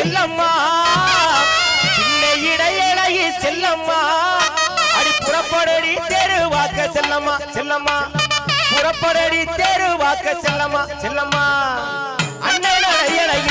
செல்லம்மா. இல்லை இடையழகி செல்லம்மா. அடி புறப்படடி தெருவாக்க செல்லம்மா. செல்லம்மா. புறப்படடி தெருவாக்க செல்லம்மா. செல்லம்மா. அண்ணன் இடையழகி